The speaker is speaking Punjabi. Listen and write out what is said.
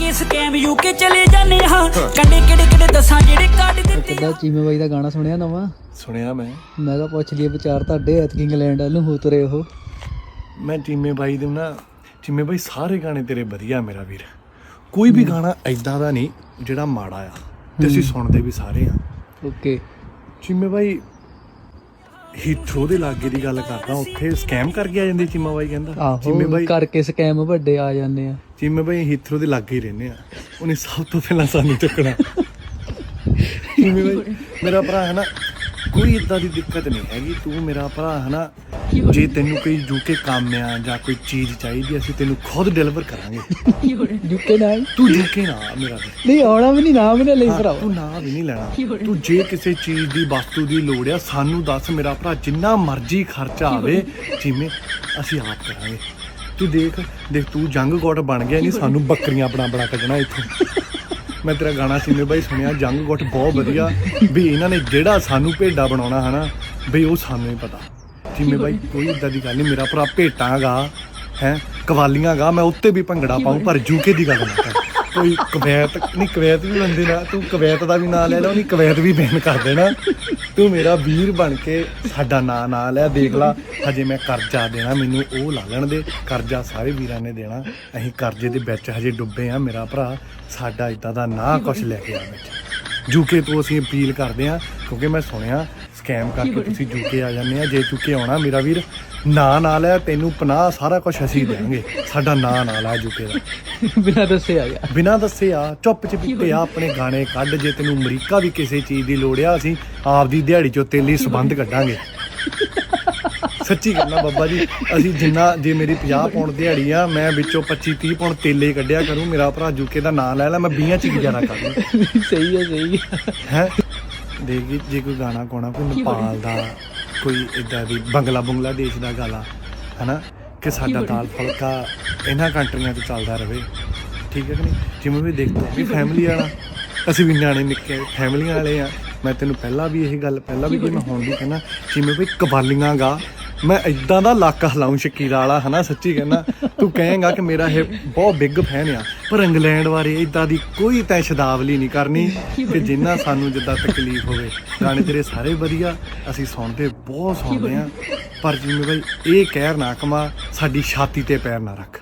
ਕਰਕੇ ਸਕੈਮ ਯੂਕੇ ਚਲੇ ਜਾਂਦੇ ਹਾਂ ਕੰਡੇ ਕਿਹੜੇ ਕਿਹੜੇ ਦੱਸਾਂ ਜਿਹੜੇ ਕੱਢ ਦਿੱਤੇ ਕਿੱਦਾਂ ਚੀਮੇ ਬਾਈ ਦਾ ਗਾਣਾ ਸੁਣਿਆ ਨਵਾਂ? ਸੁਣਿਆ ਮੈਂ। ਮੈਂ ਕਿਹਾ ਪੁੱਛ ਲਈਏ ਵਿਚਾਰ ਤੁਹਾਡੇ ਐਤਕੀ ਇੰਗਲੈਂਡ ਵੱਲ ਨੂੰ ਹੋ ਤੁਰੇ ਉਹ। ਮੈਂ ਚੀਮੇ ਬਾਈ ਦੇ ਨਾ ਚੀਮੇ ਬਾਈ ਸਾਰੇ ਗਾਣੇ ਤੇਰੇ ਵਧੀਆ ਮੇਰਾ ਵੀਰ। ਕੋਈ ਵੀ ਗਾਣਾ ਐਦਾਂ ਦਾ ਨਹੀਂ ਜਿਹੜਾ ਮਾੜਾ ਆ ਤੇ ਅਸੀਂ ਸੁਣਦੇ ਵੀ ਸਾਰੇ ਆ। ਓਕੇ। ਚੀਮੇ ਬਾਈ ਹੀਥਰੋ ਦੇ ਲਾਗੇ ਦੀ ਗੱਲ ਕਰਦਾ ਉੱਥੇ ਸਕੈਮ ਕਰਕੇ ਆ ਜਾਂਦੇ ਚੀਮਾ ਬਾਈ ਕਹਿੰਦਾ। ਚੀਮੇ ਆਹੋ ਬਾਈ ਕਰਕੇ ਸਕੈਮ ਵੱਡੇ ਆ ਜਾਂਦੇ ਆ। ਚੀਮੇ ਬਾਈ ਹੀਥਰੋ ਦੇ ਲਾਗੇ ਹੀ ਰਹਿੰਦੇ ਆ। ਉਹਨੇ ਸਭ ਤੋਂ ਪਹਿਲਾਂ ਸਾਨੂੰ ਚੱਕਣਾ। ਚੀਮੇ ਬਾਈ ਮੇਰਾ ਭਰਾ ਹੈ ਨਾ ਕੋਈ ਇਦਾਂ ਦੀ ਦਿੱਕਤ ਨਹੀਂ ਹੈਗੀ। ਤੂੰ ਮੇਰਾ ਭਰਾ ਹੈ ਨਾ ਜੇ ਤੈਨੂੰ ਕੋਈ ਯੂਕੇ ਕੰਮ ਆ ਜਾਂ ਕੋਈ ਚੀਜ਼ ਚਾਹੀਦੀ ਅਸੀਂ ਤੈਨੂੰ ਖੁਦ ਡਿਲੀਵਰ ਕਰਾਂਗੇ। ਯੂਕੇ ਨਾਲ? ਤੂੰ ਯੂਕੇ ਨਾ ਆ ਮੇਰਾ। ਨਹੀਂ ਆਉਣਾ ਵੀ ਨਹੀਂ ਨਾਮ ਵੀ ਨਾ ਲਈ ਹਾਂ, ਭਰਾਵਾ। ਤੂੰ ਨਾ ਵੀ ਨਹੀਂ ਲੈਣਾ। ਤੂੰ ਜੇ ਕਿਸੇ ਚੀਜ਼ ਦੀ ਵਸਤੂ ਦੀ ਲੋੜ ਆ ਸਾਨੂੰ ਦੱਸ ਮੇਰਾ ਭਰਾ ਜਿੰਨਾ ਮਰਜ਼ੀ ਖਰਚਾ ਆਵੇ ਜਿਵੇਂ ਅਸੀਂ ਆਪ ਕਰਾਂਗੇ। ਤੂੰ ਦੇਖ ਦੇਖ ਤੂੰ ਜੰਗ ਕੋਟ ਬਣ ਗਿਆ ਨਹੀਂ ਸਾਨੂੰ ਬੱਕਰੀਆਂ ਬਣਾ ਬਣਾ ਕੱਢਣਾ ਇੱਥੋਂ। ਮੈਂ ਤੇਰਾ ਗਾਣਾ ਸੀਮੇ ਬਾਈ ਸੁਣਿਆ ਜੰਗ ਕੋਟ ਬਹੁਤ ਵਧੀਆ। ਵੀ ਇਹਨਾਂ ਨੇ ਜਿਹੜਾ ਸਾਨੂੰ ਭੇਡਾ ਬਣਾਉਣਾ ਹਨਾ ਬਈ ਉਹ ਸਾਨੂੰ ਹੀ ਪਤਾ। ਕਿ ਸੀਮੇ ਬਾਈ, ਕੋਈ ਇਦਾਂ ਦੀ ਗੱਲ ਨਹੀਂ ਮੇਰਾ ਭਰਾ ਭੇਟਾਂਗਾ ਹੈ, ਕਵਾਲੀਆਂ ਗਾ, ਮੈਂ ਉੱਤੇ ਵੀ ਭੰਗੜਾ ਪਾਉਂ ਪਰ ਜੂਕੇ ਦੀ ਗੱਲ ਨਹੀਂ ਕਰ। ਕੋਈ ਕਵੈਤ, ਨਹੀਂ, ਕਵੈਤ ਵੀ ਲੰਦੇ ਨਾ ਤੂੰ ਕਵੈਤ ਦਾ ਵੀ ਨਾਂ ਲੈ ਲੈ ਨਹੀਂ ਕਵੈਤ ਵੀ ਬੈਨ ਕਰ ਦੇਣਾ। ਤੂੰ ਮੇਰਾ ਵੀਰ ਬਣ ਕੇ ਸਾਡਾ ਨਾਂ ਨਾ ਲੈ, ਦੇਖ ਲਾ, ਹਜੇ ਮੈਂ ਕਰਜ਼ਾ ਦੇਣਾ, ਮੈਨੂੰ ਉਹ ਲਾ ਲੈਣ ਦੇ, ਕਰਜ਼ਾ ਸਾਰੇ ਵੀਰਾਂ ਨੇ ਦੇਣਾ। ਅਸੀਂ ਕਰਜ਼ੇ ਦੇ ਵਿੱਚ ਹਜੇ ਡੁੱਬੇ ਆ, ਮੇਰਾ ਭਰਾ ਸਾਡਾ ਇਦਾਂ ਦਾ ਨਾਂ ਕੁਛ ਲੈ ਕੇ ਆ ਵਿੱਚ। ਜੂਕੇ ਤੋਂ ਅਸੀਂ ਅਪੀਲ ਕਰਦੇ ਆ, ਕਿਉਂਕਿ ਮੈਂ ਸੁਣਿਆ ਸਕੈਮ ਕਰਕੇ ਤੁਸੀਂ ਜੂਕੇ ਆ ਜਾਂਦੇ ਆ। ਜੇ ਜੂਕੇ ਆਉਣਾ ਮੇਰਾ ਵੀਰ ਨਾਂ ਨਾ ਲੈ ਤੈਨੂੰ ਪਨਾਹ ਸਾਰਾ ਕੁਝ ਅਸੀਂ ਦੇਵਾਂਗੇ। ਸਾਡਾ ਨਾਂ ਨਾ ਲੈ ਜੂਕੇ ਦਾ। ਬਿਨਾਂ ਦੱਸੇ ਆ ਗਿਆ। ਬਿਨਾਂ ਦੱਸੇ ਆ ਚੁੱਪ ਚਪੀਤੇ ਆ ਆਪਣੇ ਗਾਣੇ ਕੱਢ ਜੇ ਤੈਨੂੰ ਅਮਰੀਕਾ ਵੀ ਕਿਸੇ ਚੀਜ਼ ਦੀ ਲੋੜ ਆ ਅਸੀਂ ਆਪਦੀ ਦਿਹਾੜੀ ਚੋਂ ਤੇਲੀ ਸੰਬੰਧ ਕੱਢਾਂਗੇ। ਸੱਚੀ ਕਹਿੰਦਾ ਬੱਬਾ ਜੀ ਅਸੀਂ ਜਿੰਨਾ ਜੇ ਮੇਰੀ 50 ਪੌਂਡ ਦਿਹਾੜੀ ਆ ਮੈਂ ਵਿੱਚੋਂ 25 30 ਪੌਂਡ ਤੇਲੇ ਕੱਢਿਆ ਕਰੂੰ ਮੇਰਾ ਭਰਾ ਜੂਕੇ ਦਾ ਨਾਂ ਲੈ ਲੈ ਮੈਂ 20 ਚ ਹੀ ਗੁਜ਼ਾਰਾ ਕਰ ਲੂੰ। ਸਹੀ ਹੈ ਸਹੀ ਹੈ ਹੈ? ਦੇਖੀ ਜੇ ਕੋਈ ਗਾਣਾ ਕੋਣਾ ਕੋਈ ਨੇਪਾਲ ਦਾ ਕੋਈ ਇਦਾਂ ਦੀ ਬੰਗਲਾ ਬੰਗਲਾਦੇਸ਼ ਦਾ ਗਾਲਾ ਹਨਾ? ਕਿ ਸਾਡਾ ਦਾਲ ਫੁਲਕਾ ਇਹਨਾਂ ਕੰਟਰੀਆਂ 'ਚ ਚੱਲਦਾ ਰਵੇ ਠੀਕ ਹੈ ਕਿ ਨਹੀਂ? ਜਿਵੇਂ ਵੀ ਦੇਖਦੇ ਵੀ ਫੈਮਿਲੀ ਵਾਲਾ ਅਸੀਂ ਵੀ ਨਿਆਣੇ ਨਿੱਕੇ ਫੈਮਲੀਆਂ ਵਾਲੇ ਆ। ਮੈਂ ਤੈਨੂੰ ਪਹਿਲਾਂ ਵੀ ਇਹ ਗੱਲ ਪਹਿਲਾਂ ਵੀ ਜੇ ਮੈਂ ਹੁਣ ਵੀ ਕਹਿੰਦਾ ਜਿਵੇਂ ਵੀ ਕਵਾਲੀਆਂ ਗਾ ਮੈਂ ਇਦਾਂ ਦਾ ਲੱਕ ਹਲਾਉਂ ਸ਼ਕੀਰਾ ਵਾਲਾ, ਹਨਾ, ਸੱਚੀ ਕਹਿੰਦਾ। ਤੂੰ ਕਹੇਗਾ ਕਿ ਮੇਰਾ ਇਹ ਬਹੁਤ ਬਿੱਗ ਫੈਨ ਆ, ਪਰ ਇੰਗਲੈਂਡ ਬਾਰੇ ਇਦਾਂ ਦੀ ਕੋਈ ਤੈਂ ਸ਼ਦਾਵਲੀ ਨਹੀਂ ਕਰਨੀ ਕਿ ਜਿੰਨਾ ਸਾਨੂੰ ਜਿੱਦਾਂ ਤਕਲੀਫ ਹੋਵੇ। ਗਾਣੇ ਤੇਰੇ ਸਾਰੇ ਵਧੀਆ, ਅਸੀਂ ਸੁਣਦੇ ਬਹੁਤ ਸੁਣਦੇ ਆ, ਪਰ ਜਿਵੇਂ ਬਈ, ਇਹ ਕਹਿਰ ਨਾ ਕਮਾ, ਸਾਡੀ ਛਾਤੀ ਤੇ ਪੈਰ ਨਾ ਰੱਖ।